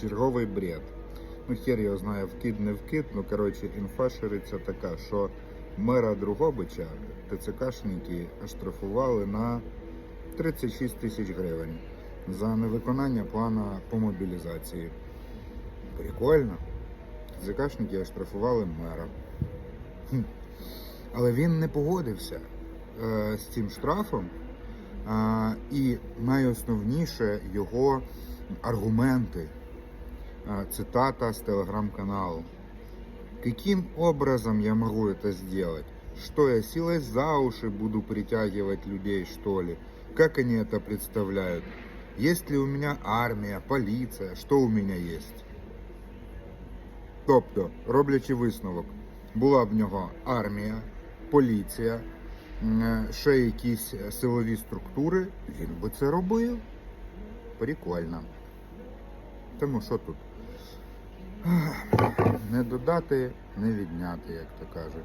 черговий бред. Ну, хер його знає, вкид, не вкид. Ну, коротше, інфа шириться така, що мера Другобича ТЦКшники оштрафували на 36 тисяч гривень за невиконання плану по мобілізації. Прикольно. ТЦКшники оштрафували мера. Хм. Але він не погодився е, з цим штрафом. А, і найосновніше його аргументи. Цитата с телеграм-канала. Каким образом я могу это сделать? Что я силой за уши буду притягивать людей, что ли? Как они это представляют? Есть ли у меня армия, полиция? Что у меня есть? Тобто, роблячи висновок, була б в нього армія, поліція, ще якісь силові структури, він би це робив. Прикольно. Тому що тут? Не додати, не відняти, як то кажуть.